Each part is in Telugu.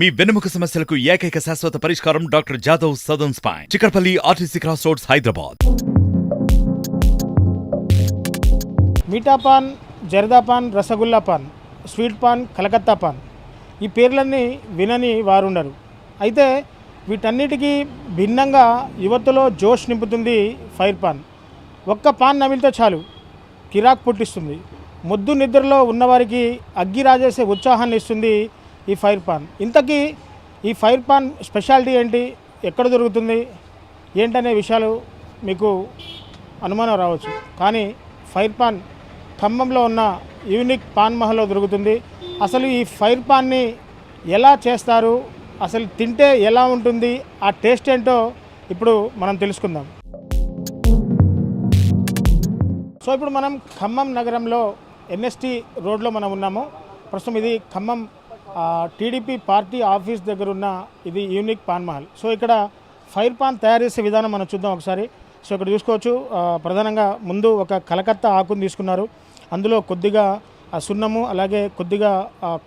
మీ వెన్నెముక సమస్యలకు ఏకైక శాశ్వత పరిష్కారం doctor Jadhav Sadan spine. Chikkadpally RTC cross roads Hyderabad. Meetha paan zarda paan rasgulla paan sweet paan Calcutta paan. ఈ పేర్లన్నీ వినని వారుండరు. అయితే వీటన్నిటికీ భిన్నంగా యువతలో జోష్ నింపుతుంది ఫైర్ పాన్. ఒక్క పాన్ నమిలితే చాలు కిరాక్ పుట్టిస్తుంది. మొద్దు నిద్రలో ఉన్నవారికి అగ్గి రాజేసే ఉత్సాహాన్ని ఇస్తుంది ఈ ఫైర్ పాన్. ఇంతకీ ఈ ఫైర్ పాన్ స్పెషాలిటీ ఏంటి? ఎక్కడ దొరుకుతుంది? ఏంటనే విషయాలు మీకు అనుమానం రావచ్చు. కానీ ఫైర్ పాన్ ఖమ్మంలో ఉన్న యూనిక్ పాన్ మహల్లో దొరుకుతుంది. అసలు ఈ ఫైర్ పాన్ని ఎలా చేస్తారు? అసలు తింటే ఎలా ఉంటుంది? ఆ టేస్ట్ ఏంటో ఇప్పుడు మనం తెలుసుకుందాం. సో ఇప్పుడు మనం ఖమ్మం నగరంలో ఎన్ఎస్టి రోడ్లో మనం ఉన్నాము. ప్రస్తుతం ఇది ఖమ్మం టీడీపీ పార్టీ ఆఫీస్ దగ్గర ఉన్న ఇది యూనిక్ పాన్ మహల్ సో ఇక్కడ ఫైర్ పాన్ తయారు చేసే విధానం మనం చూద్దాం ఒకసారి. సో ఇక్కడ చూసుకోవచ్చు ప్రధానంగా ముందు ఒక కలకత్తా ఆకును తీసుకున్నారు. అందులో కొద్దిగా సున్నము అలాగే కొద్దిగా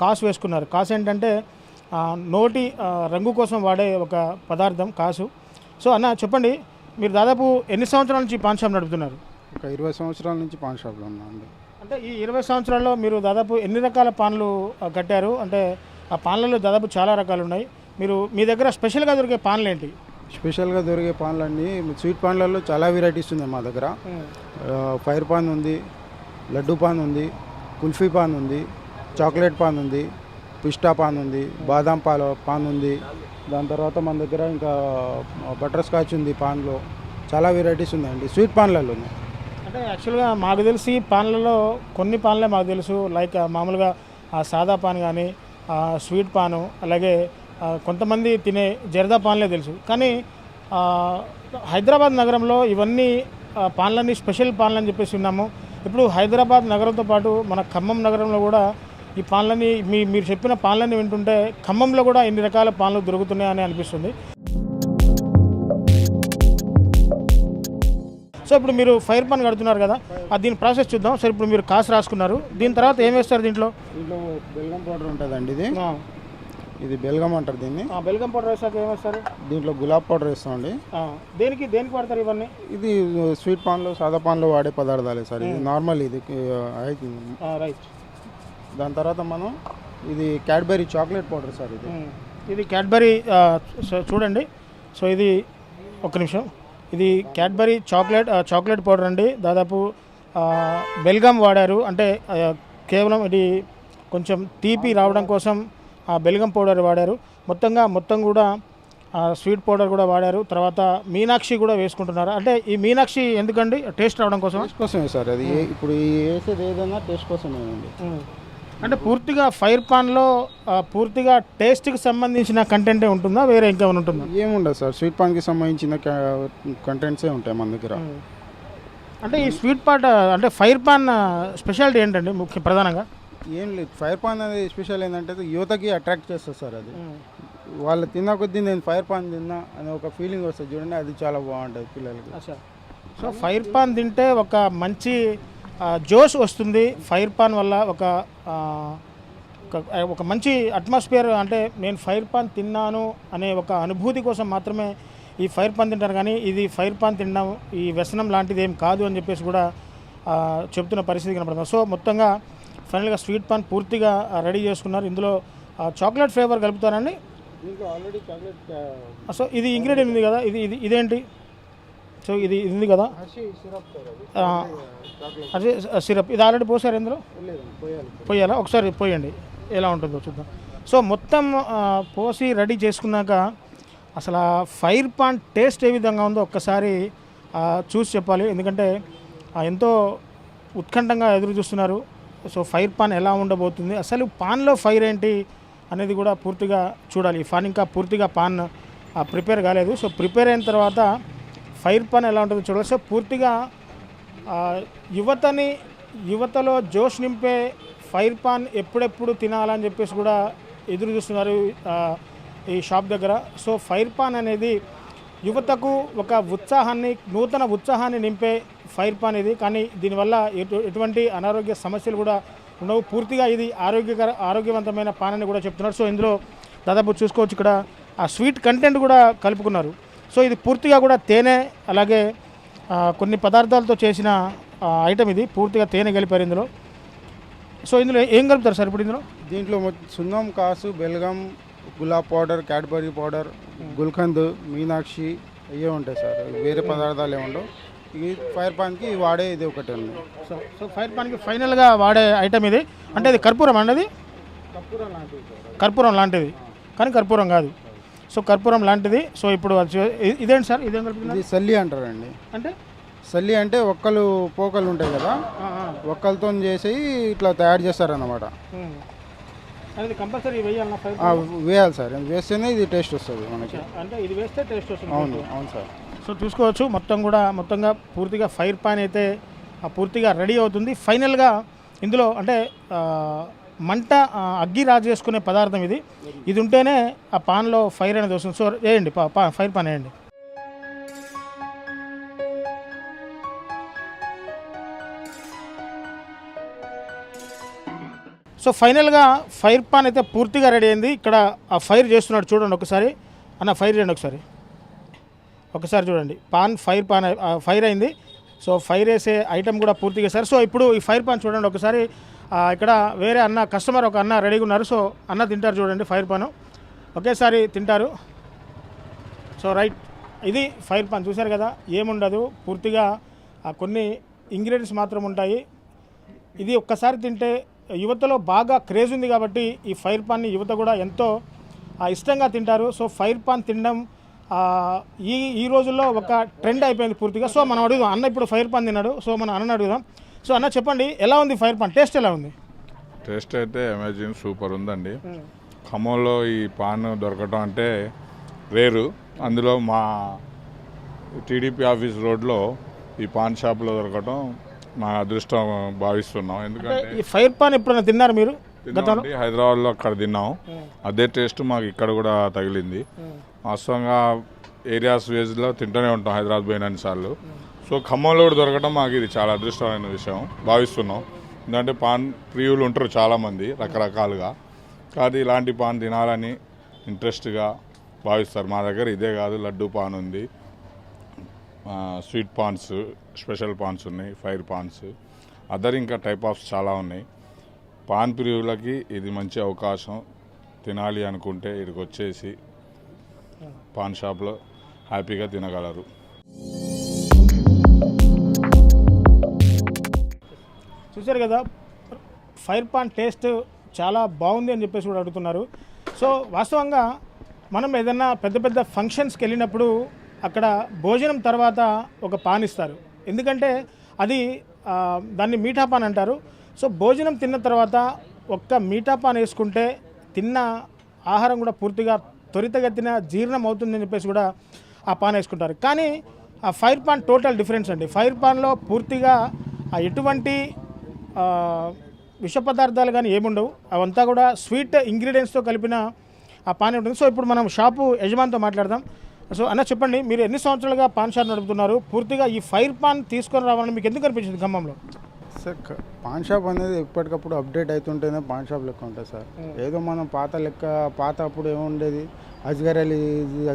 కాసు వేసుకున్నారు. కాసు ఏంటంటే నోటి రంగు కోసం వాడే ఒక పదార్థం కాసు. సో అన్న చెప్పండి మీరు దాదాపు ఎన్ని సంవత్సరాల నుంచి పాన్ షాప్ నడుపుతున్నారు? ఒక ఇరవై సంవత్సరాల నుంచి పాన్ షాప్లో ఉన్నా అండి. అంటే ఈ ఇరవై సంవత్సరాల్లో మీరు దాదాపు ఎన్ని రకాల పాన్లు కట్టారు? అంటే ఆ పాన్లలో దాదాపు చాలా రకాలు ఉన్నాయి మీరు మీ దగ్గర స్పెషల్గా దొరికే పాన్లు ఏంటి స్పెషల్గా దొరికే పాన్లన్నీ స్వీట్ పాన్లలో చాలా వెరైటీస్ ఉన్నాయి మా దగ్గర. ఫైర్ పాన్ ఉంది లడ్డు పాన్ ఉంది కుల్ఫీ పాన్ ఉంది చాక్లెట్ పాన్ ఉంది పిస్టా పాన్ ఉంది బాదాం పాల పాన్ ఉంది. దాని తర్వాత మన దగ్గర ఇంకా బటర్ స్కాచ్ ఉంది పాన్లో. చాలా వెరైటీస్ ఉన్నాయండి. స్వీట్ పాన్లలో ఉన్నాయి అంటే యాక్చువల్గా మాకు తెలిసి పాన్లలో కొన్ని పాన్లే మాకు తెలుసు. లైక్ మామూలుగా సాదా పాన్ కానీ స్వీట్ పాను అలాగే కొంతమంది తినే జర్దా పాన్లే తెలుసు. కానీ హైదరాబాద్ నగరంలో ఇవన్నీ పాన్లన్నీ స్పెషల్ పాన్లు అని చెప్పేసి ఉన్నాము ఇప్పుడు హైదరాబాద్ నగరంతో పాటు మన ఖమ్మం నగరంలో కూడా ఈ పాన్లన్నీ మీ మీరు చెప్పిన పాన్లన్నీ వింటుంటే ఖమ్మంలో కూడా ఇన్ని రకాల పాన్లు దొరుకుతున్నాయని అనిపిస్తుంది. సో ఇప్పుడు మీరు ఫైర్ పాన్ కడుతున్నారు కదా ఆ దీని ప్రాసెస్ చూద్దాం. సరే ఇప్పుడు మీరు కాసు రాసుకున్నారు. దీని తర్వాత ఏం వేస్తారు దీంట్లో? దీంట్లో బెల్గం పౌడర్ ఉంటుందండి ఇది. ఇది బెల్గం అంటారు దీన్ని. ఆ, బెల్గం పౌడర్ వేసాక ఏం వేస్తారు? దీంట్లో గులాబ్ పౌడర్ వేస్తామండి. దేనికి దేనికి వాడతారు ఇవన్నీ? ఇది స్వీట్ పాన్లో సాదా పాన్లో వాడే పదార్థాలే సార్. ఇది నార్మల్ ఇది రైట్. దాని తర్వాత మనం ఇది క్యాడ్బెరీ చాక్లెట్ పౌడర్ సార్ ఇది. ఇది క్యాడ్బరీ సో చూడండి. సో ఇది ఒక్క నిమిషం. ఇది క్యాడ్బరీ చాక్లెట్ చాక్లెట్ పౌడర్ అండి. దాదాపు బెల్గమ్ వాడారు. అంటే కేవలం ఇది కొంచెం తీపి రావడం కోసం ఆ బెల్గం పౌడర్ వాడారు. మొత్తంగా మొత్తం కూడా ఆ, స్వీట్ పౌడర్ కూడా వాడారు. తర్వాత మీనాక్షి కూడా వేసుకుంటున్నారు. అంటే ఈ మీనాక్షి ఎందుకండి? టేస్ట్ రావడం కోసం కోసమే సార్. అది ఇప్పుడు వేసేది ఏదైనా టేస్ట్ కోసమేనండి. అంటే పూర్తిగా ఫైర్ పాన్లో పూర్తిగా టేస్ట్కి సంబంధించిన కంటెంటే ఉంటుందా? వేరే ఇంకేమైనా ఉంటుందా? ఏముండదు సార్. స్వీట్ పాన్కి సంబంధించిన కంటెంట్సే ఉంటాయి మన దగ్గర. అంటే ఈ స్వీట్ పాట్ అంటే ఫైర్ పాన్ స్పెషాలిటీ ఏంటండి ముఖ్య ప్రధానంగా? ఏం లేదు. ఫైర్ పాన్ అనేది స్పెషల్ ఏంటంటే యువతకి అట్రాక్ట్ చేస్తుంది సార్ అది. వాళ్ళు తిన్న కొద్దీ నేను ఫైర్ పాన్ తిన్నా అనే ఒక ఫీలింగ్ వస్తుంది చూడండి అది చాలా బాగుంటుంది పిల్లలకి. సో ఫైర్ పాన్ తింటే ఒక మంచి జోష్ వస్తుంది ఫైర్ పాన్ వల్ల ఒక ఒక- మంచి అట్మాస్ఫియర్ అంటే నేను ఫైర్ పాన్ తిన్నాను అనే ఒక అనుభూతి కోసం మాత్రమే ఈ ఫైర్ పాన్ తింటారు కానీ ఇది ఫైర్ పాన్ తినడం ఈ వ్యసనం లాంటిది ఏం కాదు అని చెప్పేసి కూడా చెప్తున్న పరిస్థితి కనపడుతుంది. సో మొత్తంగా ఫైనల్గా స్వీట్ పాన్ పూర్తిగా రెడీ చేసుకున్నారు. ఇందులో చాక్లెట్ ఫ్లేవర్ కలుపుతారండి సో ఇది ఇంగ్రీడియంట్ ఉంది కదా ఇది ఇది ఇదేంటి? సో ఇది ఇది ఉంది కదా అది. సిరప్. ఇది ఆల్రెడీ పోసారు ఇందులో? లేదండి పోయాలి ఒకసారి పోయండి. ఎలా ఉంటుందో చూద్దాం. సో మొత్తం పోసి రెడీ చేసుకున్నాక అసలు ఆ ఫైర్ పాన్ టేస్ట్ ఏ విధంగా ఉందో ఒక్కసారి చూసి చెప్పాలి. ఎందుకంటే ఎంతో ఉత్కంఠంగా ఎదురు చూస్తున్నారు. సో ఫైర్ పాన్ ఎలా ఉండబోతుంది? అసలు పాన్లో ఫైర్ ఏంటి అనేది కూడా పూర్తిగా చూడాలి. ఈ పాన్ ఇంకా పూర్తిగా పాన్ ప్రిపేర్ కాలేదు. సో ప్రిపేర్ అయిన తర్వాత ఫైర్ పాన్ ఎలా ఉంటుందో చూడవచ్చు సో పూర్తిగా యువతని యువతలో జోష్ నింపే ఫైర్ పాన్ ఎప్పుడెప్పుడు తినాలని చెప్పేసి కూడా ఎదురు చూస్తున్నారు ఈ షాప్ దగ్గర. సో ఫైర్ పాన్ అనేది యువతకు ఒక ఉత్సాహాన్ని నూతన ఉత్సాహాన్ని నింపే ఫైర్ పాన్ ఇది. కానీ దీనివల్ల ఎటు ఎటువంటి అనారోగ్య సమస్యలు కూడా ఉండవు. పూర్తిగా ఇది ఆరోగ్యకర ఆరోగ్యవంతమైన పాన్ అని కూడా చెప్తున్నారు. సో ఇందులో దాదాపు చూసుకోవచ్చు ఇక్కడ ఆ స్వీట్ కంటెంట్ కూడా కలుపుకున్నారు. సో ఇది పూర్తిగా కూడా తేనె అలాగే కొన్ని పదార్థాలతో చేసిన ఐటమ్ ఇది. పూర్తిగా తేనె కలిపారు ఇందులో. సో ఇందులో ఏం కలుపుతారు సార్ ఇప్పుడు ఇందులో? దీంట్లో సున్నం కాసు బెల్గం gulab powder Cadbury powder gulkand Meenakshi ఇవే ఉంటాయి సార్. వేరే పదార్థాలు ఏముండవు ఇది ఫైర్ పాన్కి వాడే ఇది ఒకటి ఉంది. సో సో ఫైర్ పాన్కి ఫైనల్గా వాడే ఐటమ్ ఇది. అంటే ఇది కర్పూరం అండి అది? కర్పూరం లాంటిది. కానీ కర్పూరం కాదు. సో కర్పూరం లాంటిది. సో ఇప్పుడు ఇదేంటి సార్? ఇదేం కలుపుతున్నారు? ఇది సల్లి అంటారండి. అంటే? సల్లి అంటే ఒక్కలు పోకలు ఉంటాయి కదా. ఒక్కలతో చేసి ఇట్లా తయారు చేస్తారన్నమాట. కంపల్సరీ ఆ, వేయాలి సార్. వేస్తేనే ఇది టేస్ట్ వస్తుంది మనకి. అంటే ఇది వేస్తే టేస్ట్ వస్తుంది. అవును అవును సార్. సో చూసుకోవచ్చు మొత్తం కూడా మొత్తంగా పూర్తిగా ఫైర్ పాన్ అయితే ఆ పూర్తిగా రెడీ అవుతుంది. ఫైనల్గా ఇందులో అంటే మంట అగ్గి రాజు చేసుకునే పదార్థం ఇది. ఇది ఉంటేనే ఆ పాన్లో ఫైర్ అనేది వస్తుంది. సో వేయండి పా పా- ఫైర్ పాన్ వేయండి. సో ఫైనల్గా ఫైర్ పాన్ అయితే పూర్తిగా రెడీ అయింది. ఇక్కడ ఆ ఫైర్ చేస్తున్నాడు చూడండి ఒకసారి. అన్న ఫైర్ చేయండి ఒకసారి. ఒకసారి చూడండి. పాన్ ఫైర్ పాన్ ఫైర్ అయింది. సో ఫైర్ వేసే ఐటెం కూడా పూర్తిగా సార్. సో ఇప్పుడు ఈ ఫైర్ పాన్ చూడండి ఒకసారి. ఇక్కడ వేరే అన్న కస్టమర్ ఒక అన్న రెడీగా ఉన్నారు. సో అన్న తింటారు చూడండి ఫైర్ పాను ఒకేసారి తింటారు. సో రైట్ ఇది ఫైర్ పాన్ చూశారు కదా? ఏముండదు. పూర్తిగా కొన్ని ఇంగ్రీడియంట్స్ మాత్రం ఉంటాయి. ఇది ఒక్కసారి తింటే యువతలో బాగా క్రేజ్ ఉంది కాబట్టి ఈ ఫైర్ పాన్ని యువత కూడా ఎంతో ఇష్టంగా తింటారు. సో ఫైర్ పాన్ తినడం ఈ ఈ రోజుల్లో ఒక ట్రెండ్ అయిపోయింది పూర్తిగా. సో మనం అడుగుదాం. అన్న ఇప్పుడు ఫైర్ పాన్ తిన్నాడు. సో మనం అన్న అడుగుదాం. సో అన్న చెప్పండి ఎలా ఉంది ఫైర్ పాన్? టేస్ట్ ఎలా ఉంది? టేస్ట్ అయితే అమేజింగ్ సూపర్ ఉందండి. ఖమ్మంలో ఈ పాన్ దొరకటం అంటే రేరు. అందులో మా టీడీపీ ఆఫీస్ రోడ్లో ఈ పాన్ షాప్లో దొరకటం మా అదృష్టం భావిస్తున్నాం. ఎందుకంటే ఈ ఫైర్ పాన్ ఎప్పుడైనా తిన్నారు మీరు హైదరాబాద్లో అక్కడ తిన్నాం. అదే టేస్ట్ మాకు ఇక్కడ కూడా తగిలింది. వాస్తవంగా ఏరియాస్ వేజ్లో తింటూనే ఉంటాం హైదరాబాద్ పోయిన సార్లు. సో ఖమ్మంలో కూడా దొరకడం మాకు ఇది చాలా అదృష్టమైన విషయం. భావిస్తున్నాం. ఎందుకంటే పాన్ ప్రియులు ఉంటారు చాలామంది రకరకాలుగా. కాదు ఇలాంటి పాన్ తినాలని ఇంట్రెస్ట్గా భావిస్తారు. మా దగ్గర ఇదే కాదు లడ్డు పాన్ ఉంది. స్వీట్ పాన్స్ స్పెషల్ పాన్స్ ఉన్నాయి ఫైర్ పాన్స్. అదర్ ఇంకా టైప్ ఆఫ్స్ చాలా ఉన్నాయి. పాన్ ప్రియులకి ఇది మంచి అవకాశం. తినాలి అనుకుంటే ఇక్కడికి వచ్చేసి పాన్ షాప్లో హ్యాపీగా తినగలరు. చూశారు కదా ఫైర్ పాన్ టేస్ట్ చాలా బాగుంది అని చెప్పేసి కూడా అడుగుతున్నారు. సో వాస్తవంగా మనం ఏదైనా పెద్ద పెద్ద ఫంక్షన్స్కి వెళ్ళినప్పుడు అక్కడ భోజనం తర్వాత ఒక పాన్ ఇస్తారు. ఎందుకంటే అది దాన్ని మీఠా పాన్ అంటారు. సో భోజనం తిన్న తర్వాత ఒక్క మీఠా పాన్ వేసుకుంటే తిన్న ఆహారం కూడా పూర్తిగా త్వరితగతిన జీర్ణం అవుతుందని చెప్పేసి కూడా ఆ పాన్ వేసుకుంటారు. కానీ ఆ ఫైర్ పాన్ టోటల్ డిఫరెన్స్ అండి. ఫైర్ పాన్లో పూర్తిగా ఆ ఎటువంటి విష పదార్థాలు కానీ ఏముండవు. అవంతా కూడా స్వీట్ ఇంగ్రీడియంట్స్తో కలిపిన ఆ పాన్ ఉంటుంది. సో ఇప్పుడు మనం షాపు యజమానితో మాట్లాడదాం. సో అన్న చెప్పండి మీరు ఎన్ని సంవత్సరాలుగా పాన్ షాప్ నడుపుతున్నారు? పూర్తిగా ఈ ఫైర్ పాన్ తీసుకొని రావాలని మీకు ఎందుకు అనిపించింది ఖమ్మంలో? సార్ పాన్ షాప్ అనేది ఎప్పటికప్పుడు అప్డేట్ అవుతుంటేనే పాన్ షాప్ లెక్క ఉంటుంది సార్. ఏదో మనం పాత లెక్క పాత అప్పుడు ఏముండేది? అజ్గర్ అలీ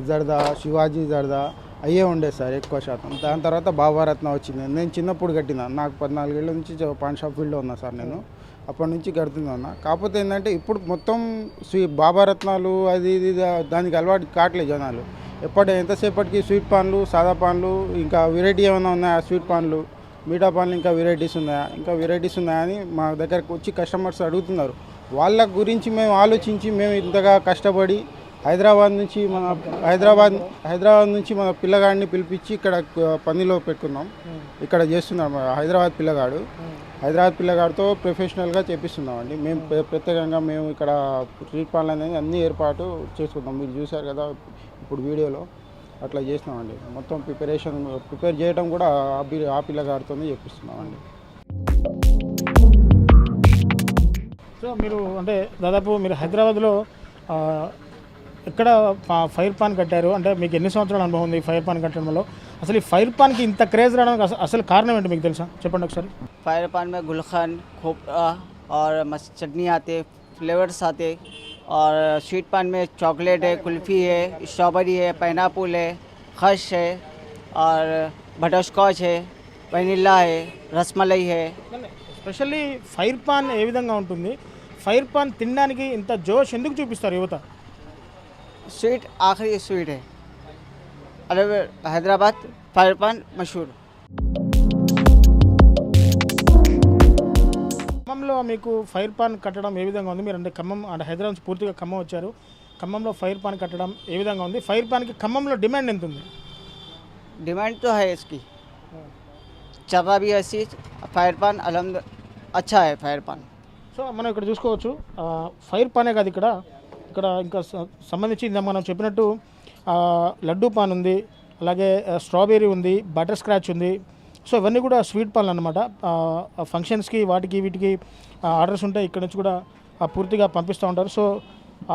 జర్దా శివాజీ జర్దా అయ్యే ఉండేది సార్ ఎక్కువ శాతం. దాని తర్వాత బాబారత్న వచ్చింది. నేను చిన్నప్పుడు కట్టిన. నాకు పద్నాలుగేళ్ళ నుంచి పాన్ షాప్ ఫీల్డ్లో ఉన్నా సార్ నేను. అప్పటి నుంచి కడుతున్నా కాకపోతే ఏంటంటే ఇప్పుడు మొత్తం స్వీ బాబారత్నాలు అది ఇది దానికి అలవాటు కావట్లేదు జనాలు. ఎప్పటి ఎంతసేపటికి స్వీట్ పాన్లు సాదా పాన్లు ఇంకా వెరైటీ ఏమైనా ఉన్నాయా? స్వీట్ పాన్లు మీఠా పాన్లు ఇంకా వెరైటీస్ ఉన్నాయా? ఇంకా వెరైటీస్ ఉన్నాయా అని మా దగ్గరకు వచ్చి కస్టమర్స్ అడుగుతున్నారు. వాళ్ళ గురించి మేము ఆలోచించి మేము ఇంతగా కష్టపడి హైదరాబాద్ నుంచి మన హైదరాబాద్ హైదరాబాద్ నుంచి మన పిల్లగాడిని పిలిపించి ఇక్కడ పనిలో పెట్టుకున్నాం. ఇక్కడ చేస్తున్నాం. హైదరాబాద్ పిల్లగాడు. హైదరాబాద్ పిల్లగాడితో ప్రొఫెషనల్గా చేపిస్తున్నాం అండి మేము. ప్ర- ప్రత్యేకంగా మేము ఇక్కడ స్ట్రీట్ పాన్లు అనేది అన్ని ఏర్పాటు చేసుకున్నాం. మీరు చూశారు కదా ఇప్పుడు వీడియోలో అట్లా చేసినామండి మొత్తం ప్రిపరేషన్ ప్రిపేర్ చేయడం కూడా ఆ పిల్లగాడితోనే చేపిస్తున్నామండి. సో మీరు అంటే దాదాపు మీరు హైదరాబాద్లో ఆ, ఎక్కడ పా- ఫైర్ పాన్ కట్టారు అంటే మీకు ఎన్ని సంవత్సరాల అనుభవం ఉంది ఈ ఫైర్ పాన్ కట్టడంలో అసలు ఈ ఫైర్ పాన్కి ఇంత క్రేజ్ రావడానికి అస- అసలు కారణం ఏంటి మీకు తెలుసా చెప్పండి ఒకసారి फायर पान में गुलखन खोपरा और मस चटनी आते फ्लेवर्स आते और स्वीट पान में चॉकलेट है कुल्फ़ी है स्ट्रॉबेरी है पाइनएप्पल है खश है और बटर स्कॉच है वनीला है रसमलाई है స్పెషల్లీ ఫైర్ పాన్ ఏ విధంగా ఉంటుంది ఫైర్ పాన్ తినడానికి ఇంత జోష్ ఎందుకు చూపిస్తారు యువత स्वीट आखिरी स्वीट है अरे हैदराबाद फायर पान मशहूर ఖమ్మంలో మీకు ఫైర్ పాన్ కట్టడం ఏ విధంగా ఉంది మీరు అంటే ఖమ్మం అంటే హైదరాబాద్ నుంచి పూర్తిగా ఖమ్మం వచ్చారు ఖమ్మంలో ఫైర్ పాన్ కట్టడం ఏ విధంగా ఉంది ఫైర్ పాన్కి ఖమ్మంలో డిమాండ్ ఎంత ఉంది डिमांड तो है इसकी चल रहा भी ऐसी फायर पान अलहमद अच्छा है फायर पान సో మనం ఇక్కడ చూసుకోవచ్చు ఆ, ఫైర్ పానే కాదు ఇక్కడ ఇక్కడ ఇంకా సంబంధించి మనం చెప్పినట్టు లడ్డూ పాన్ ఉంది అలాగే స్ట్రాబెర్రీ ఉంది బటర్ స్క్రాచ్ ఉంది. సో ఇవన్నీ కూడా స్వీట్ పాన్లు అనమాట ఫంక్షన్స్కి వాటికి వీటికి ఆర్డర్స్ ఉంటాయి. ఇక్కడ నుంచి కూడా పూర్తిగా పంపిస్తూ ఉంటారు. సో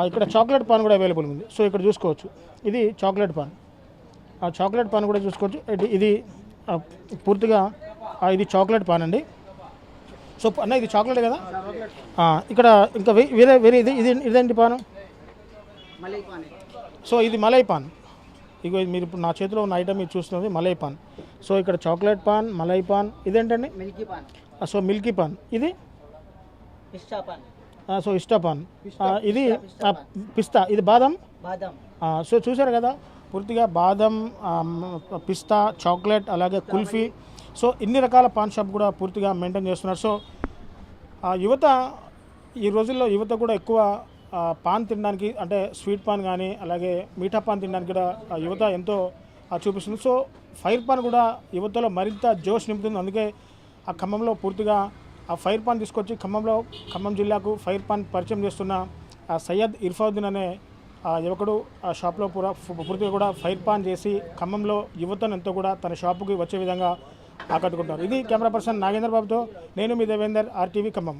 ఇక్కడ చాక్లెట్ పాన్ కూడా అవైలబుల్ ఉంది. సో ఇక్కడ చూసుకోవచ్చు. ఇది చాక్లెట్ పాన్. ఆ చాక్లెట్ పాన్ కూడా చూసుకోవచ్చు. ఇది పూర్తిగా ఇది చాక్లెట్ పాన్ అండి. సో అన్న ఇది చాక్లెట్ కదా? ఇక్కడ ఇంకా వేరే వేరే ఇది ఇది ఇదేంటి పాను? సో ఇది మలై పాన్ ఇగో మీరు ఇప్పుడు నా చేతిలో ఉన్న ఐటమ్ మీరు చూస్తున్నది మలై పాన్ సో ఇక్కడ చాక్లెట్ పాన్ మలై పాన్ ఇదేంటండి? Milky paan. So milky paan. ఇది? సో ఇష్టా పాన్. ఇది పిస్తా ఇది బాదం? బాదం. సో చూసారు కదా? పూర్తిగా బాదం పిస్తా చాక్లెట్ అలాగే కుల్ఫీ. సో ఇన్ని రకాల పాన్ షాప్ కూడా పూర్తిగా మెయింటైన్ చేస్తున్నారు. సో యువత ఈ రోజుల్లో యువత కూడా ఎక్కువ పాన్ తినడానికి అంటే స్వీట్ పాన్ కానీ అలాగే మీఠా పాన్ తినడానికి కూడా యువత ఎంతో చూపిస్తుంది. సో ఫైర్ పాన్ కూడా యువతలో మరింత జోష్ నింపుతుంది. అందుకే ఆ ఖమ్మంలో పూర్తిగా ఆ ఫైర్ పాన్ తీసుకొచ్చి ఖమ్మంలో ఖమ్మం జిల్లాకు ఫైర్ పాన్ పరిచయం చేస్తున్న ఆ సయ్యద్ ఇర్ఫావుద్దీన్ అనే ఆ యువకుడు ఆ షాప్లో పూరా పూర్తిగా కూడా ఫైర్ పాన్ చేసి ఖమ్మంలో యువతను ఎంతో కూడా తన షాపుకి వచ్చే విధంగా ఆకట్టుకుంటారు. ఇది కెమెరా పర్సన్ నాగేంద్ర బాబుతో నేను మీ దేవేందర్ ఆర్టీవీ ఖమ్మం.